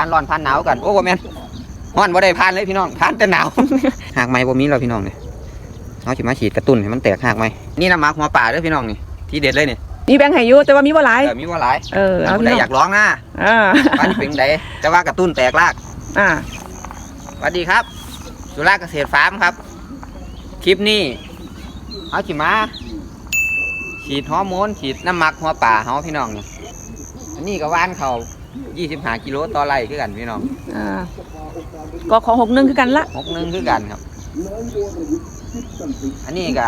ผ่านร้อนผ่านหนาวกันโอ้บ่แม่นฮ้อนบ่ได้ผ่านเลยพี่น้องผ่านแต่หนาวหากไม้บ่มีแล้วพี่น้องนี่เอาสิมาฉีดกระตุ้นให้มันแตกหากไม้นี่น้ำหมักหัวป่าเด้อพี่น้องนี่ที่เด็ดเลยนี่มีแบงค์ให้อยู่แต่ว่ามีบ่หลายเออมีบ่หลายเออเอาผู้พี่ใดน้องอยากร้องนะอ่าว่านี่เป็นไดแต่ว่ากระตุ้นแตกรากอ่าสวัสดีครับสุราเกษตรฟาร์มครับ คลิปนี้เอาจิมาฉีดฮอร์โมนฉีดน้ำหมักหัวป่าเฮาพี่น้องนี่อันนี้ก็ว่านเขา 25กิโลต่อไร่คือกันพี่น้องอ่าก็ของหกหนึ่งคือกันละหกหนึงคือกันครับ อันนี้ก็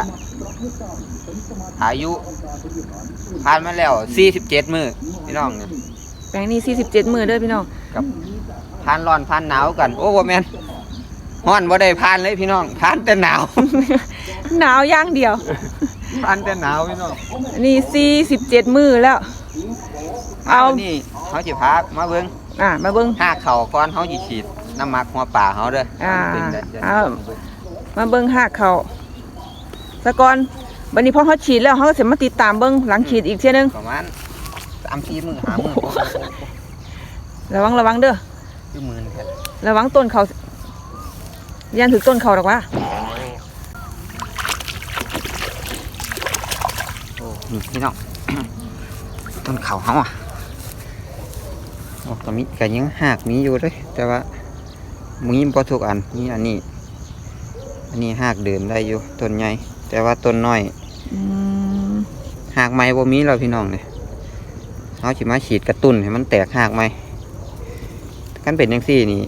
อายุผ่านมาแล้ว47มือพี่น้องนี่แบงค์นี้สี่สิบเจ็ดมือเด้อพี่น้องกับผ่านร้อนผ่านหนาวกัน โอ้บ่แม่นฮ้อนบ่ได้ผ่านเลยพี่น้องผ่านแต่หนาว หนาวอย่างเดียวผ่านแต่หนาวพี่น้องอันนี้สี่สิบเจ็ดมือแล้ว เอาเอานี่ เขาสิพามาเบิ่งอ่ามาเบิ้งห้าเข่าก่อนเขาสิฉีดน้ำมักหัวป่าเขาเด้ออ่าเอามาเบิ้งหักเข่าสะกอนบันนี้พอเขาฉีดแล้วเขาก็เสร็จมาติดตามเบิ้งหลังฉีดอีกเท่ยนึงประมาณสามสี่มือหามือระวังระวังเด้อคือมือนี่แค่ระวังต้นเขายันถึงต้นเขาหรอกวะโอ้พี่น้องต้นเขาเขาอะ อ้ก็มีก็ยังหากมีอยู่เลยแต่ว่ามีบ่ทุกอันนี่อันนี้ อันนี้หากเดินได้อยู่ต้นใหญ่แต่ว่าต้นน้อยอืมหากไม้บ่มีแล้วพี่น้องเนี่ยเขาสิมาฉีดกระตุ้นให้มันแตกหากไม้กันเป็นยังซี่นี่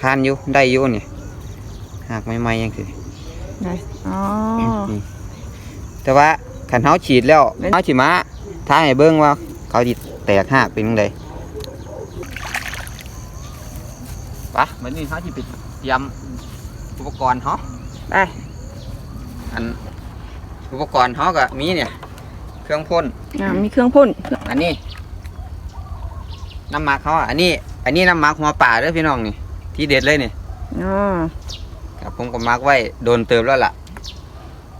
ทานอยู่ได้อยู่นี่หากไม้ไม้ยังสิไหนอ๋อนี่แต่ว่าขันเขาฉีดแล้วเป็นเขาสิมาท้ายให้เบิ้งว่า เขาดิแตกหากเป็นยังไง ปะวันนี้เขาสิไปเตรียมอุปกรณ์เขาไปอันอุปกรณ์เขาก็มีเนี่ย เครื่องพ่นอ่ามีเครื่องพ่นอันนี้ น้ำหมักเขาอะอันนี้ อันนี้น้ำหมักหัวป่าเด้อพี่น้องนี่ ที่เด็ดเลยนี่อ๋อครับผมก็มักไว้โดนเติมแล้วล่ะ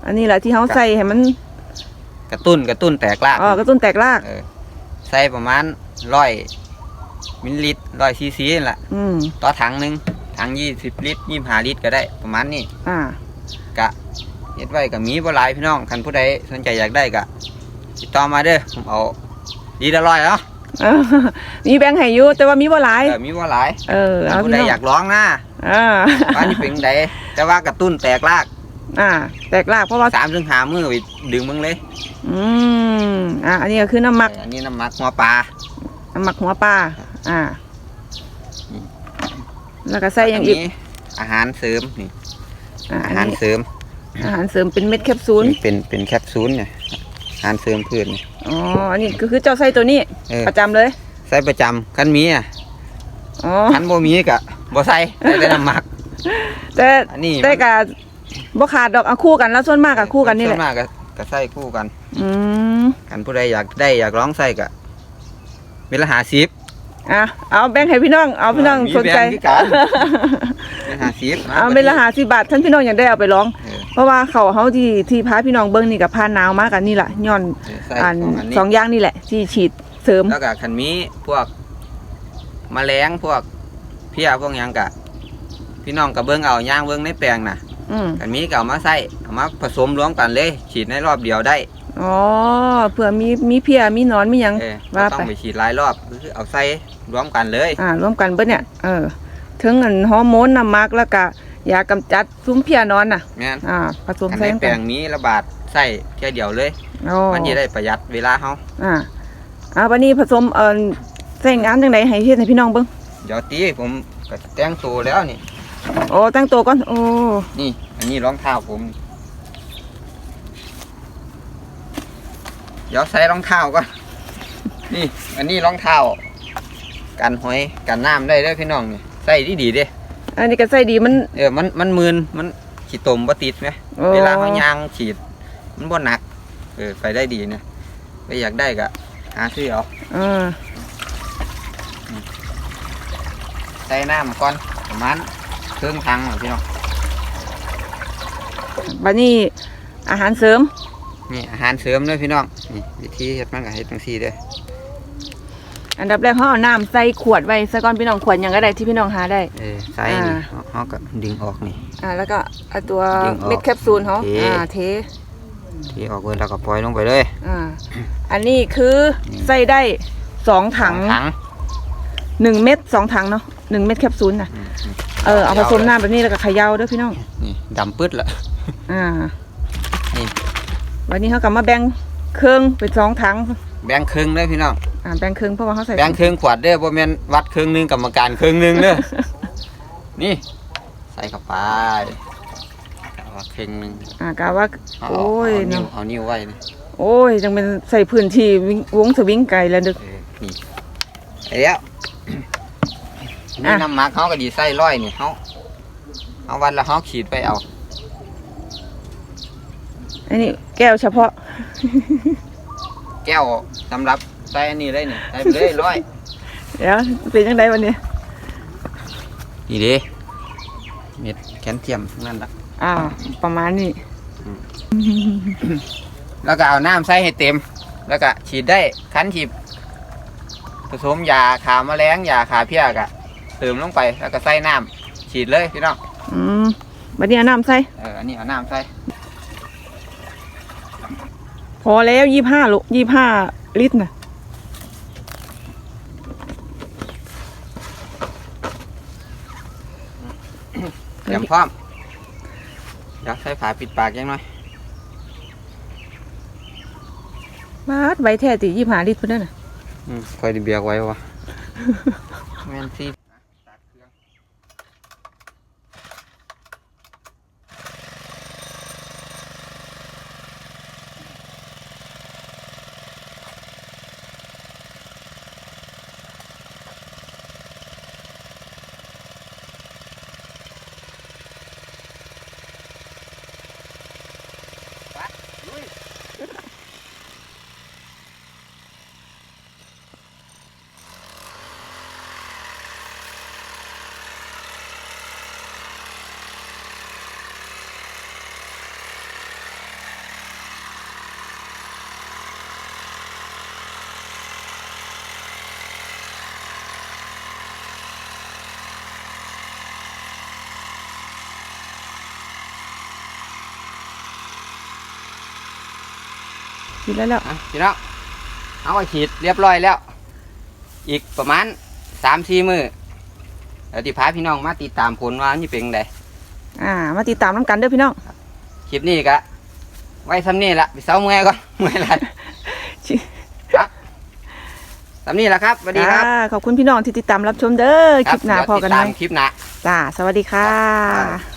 อันนี้แหละที่เขาใส่ให้มันกระตุ้นกระตุ้นแตกรากอ๋อกระตุ้นแตกรากเออใส่ประมาณร้อย มิลลิลิตรร้อยซีซีนี่แหละอืมต่อถังหนึ่งถังยี่สิบลิตรยี่ห้าลิตรก็ได้ประมาณนี้อ่า กะเฮ็ดไว้กับมีบ่หลายพี่น้องคันผู้ใดสนใจอยากได้กะติดต่อมาเด้อผมเอาดีละร้อยเนาะเออมีแบงค์ให้อยู่แต่ว่ามีบ่หลาย เออมีบ่หลายเออคัเอานผู้พี่ใดน้องอยากร้องนะอ่าว่านี่เป็นไดแต่ว่ากระตุ้นแตกรากอ่า แตกรากเพราะว่า สามถึงห้ามือไปดึงมึงเลยอืมอ่าอันนี้ก็คือน้ำหมักอันนี้น้ำหมักหัวปลาน้ำหมักหัวปลา อ่า แล้วก็ใส่อย่างอีกนี้อาหารเสริมนี่อ่าอาอันหารนี้เสริมอาหารเสริมเป็นเม็ดแคปซูล นี่เป็นเป็นแคปซูลเนี่ยอาหารเสริมพืชนี่ อ๋อ อันนี้ก็คือเจ้าใส่ตัวนี้ เออ ประจำเลย ใส่ประจำคันมีอะอ๋อ คันบ่มีกะบ่ใส่ใส่แต่น้ำหมัก แต่อันนี้แต่กะบ่ขาดดอกเอาคู่กันแล้วส่วนมากกับคู่กันนี่แหส่ละ วมากก็ก็ใส่คู่กัน อืม กันผู้ใดอยากได้อยากร้องใส่กะเวลาหาซิป อะเอาแบ่งให้พี่น้องเอาพี่น้องมีสนใจแบงค์คือกันเวลาหาซิปเอาเป็นละหาสิบบาทท่านพี่น้องอยากได้เอาไปร้องเออเพราะว่าเขาเขาที่ที่พาพี่น้องเบิ้งนี่กับพาหนาวมากกันนี่แหละย้อนเออใส่อันของอันนี้สองอย่างนี่แหละ ที่ฉีดเสริม แล้วก็คันมีพวกแมลงพวกเพี้ยพวกหยังกะ พี่น้องกับเบิ้งเอาย่างเบิ้งในแปลงน่ะอืมคันมีก็เอามาใส่เอามาผสมรวมกันเลย ฉีดในรอบเดียวได้อ๋อเผื่อมีมีเพียมีหนอนมีหยัง เออว่าบ่ต้องไปไปฉีดหลายรอบคือเอาใส่ รวมกันเลย อ่ารวมกันเบิ้เนี่ยเออถึงอันฮอร์โมนน้ำมักแล้วก็ยากำจัดซุ้มเพียนอนน่ะแม่นอ่าผสมคันใส่ในกันแปลงนี้ระบาดใส่แค่เดียวเลยอ๋อมันจะได้ประหยัดเวลาเฮาอ่าอ่าวันนี้ผสมเอ่อใส่งานจังไดให้เฮ็ดให้พี่น้องเบิ่งเดี๋ยวตีผมก็แต่งตัวแล้วนี่ โอ้ตั้งตัวก่อนโอ้นี่ อันนี้รองเท้าผม เดี๋ยวใส่รองเท้าก่อน นี่ อันนี้รองเท้า กันหอยกันน้ำได้เด้อพี่น้องนี่ใส่ดีดีๆเด้อันนี้ก็ใส่ดีมันเออมันมันมืนมันขีดตมบ่ติดไหมโอ้เวลาเขายางฉีด มันบ่หนักเออไปได้ดีเนี่ยไปอยากได้ก็หาซื้อเอาเออใส่น้ำก่อนประมาณครึ่งถังน่ะพี่น้องบัดนี้อาหารเสริมนี่อาหารเสริมเลยพี่น้องนี่วิธีเฮ็ดมันก็เฮ็ดจังซี่เด้อ อันดับแรกเขาเอาน้ำใส่ขวดไว้ซะก่อนพี่น้องขวดหยังก็ได้ที่พี่น้องหาได้ เออใส่นี่อ่า เขาเขาก็ดึงออกนี่ อ่า แล้วก็เอาตัวดึงออกเม็ดแคปซูลเขาเท อ่าเท ที่ออกเบิดแล้วก็ปล่อยลงไปเลย อ่า อันนี้คือใส่ได้สองถังถัง หนึ่งเม็ดสองถังเนาะหนึ่งเม็ดแคปซูลน่ะ อืมอืมเออเอาผสมน้ำแบบนี้แล้วก็เขย่าเด้อพี่น้อง นี่ดำปึ๊ดละ อ่า นี่ วันนี้เขากลับมาแบ่งเครื่องเป็นสองถัง แบ่งครึ่งเลยพี่น้อง อ่าแบ่งเครื่องเพราะว่าเขาใส่แบ่งครึ่งขวดเด้อบ่แม่นวัดครึ่งหนึงกรรมการครึ่งหนึงเด้อ นี่ ใส่เข้าไปเอาว่าครึ่งหนึงอ่ากะว่า เอาโอ้ยเอานิ้วเนาะเอานิ้วไว้นะโอ้ยจังเป็นใส่พื้นที่วิ่งวงสวิงไกลแล้วดึก เออนี่ไอ้แล้วนี่อะ น้ำหมักเขาก็ดีใส่ร้อยนี่เขาเอาวันละเขาขีดไปเอา อันนี้แก้วเฉพาะ แก้วสำหรับ ใส่อันนี้เลยนี่ใส่ไปเลยร้อยเดี๋ยวเป็นยังไงวันนี้นี่เด้เม็ดแคลเซียมทั้งนั่นละอ่า ประมาณนี้ แล้วก็เอาน้ำใส่ให้เต็ม แล้วก็ฉีดได้คั้นฉีดผสมยาขาแมลงยาขาเพี้ยกะเติมลงไปแล้วก็ใส่น้ำฉีดเลยพี่น้องอืมวันนี้เอาน้ำใส่เอออันนี้เอาน้ำใส่พอแล้วยี่ห้าลูกยี่ห้าลิตรนะ รียมพร้อมเดี๋ยวใส่ฝาปิดปากยังหน่อยบาดใบแท้ติยี่ห้าลิตรเพื่อนนน่ะอืมคอยไดิเบียกไว้วะแม่นซี กินแล้วแล้วอะพี่น้องเอาไปฉีดเรียบร้อยแล้ว อีกประมาณสามสี่มือเดี๋ยวที่พาพี่น้องมาติดตามผลว่านี่เป็นไงอ่า มาติดตามน้ำกันเด้อพี่น้องคลิปนี้ก็ไว้สำนี่ละไปเสาเมื่อยก่อนเมื่อยไรชิครับสำนี่ละครับสวัสดีครับอ่าขอบคุณพี่น้องที่ติดตามรับชมเด้อคลิปหน้ารับพอกันเดี๋ยวติดไหตามมคลิปหน้าจ้าสวัสดีค่ะครับ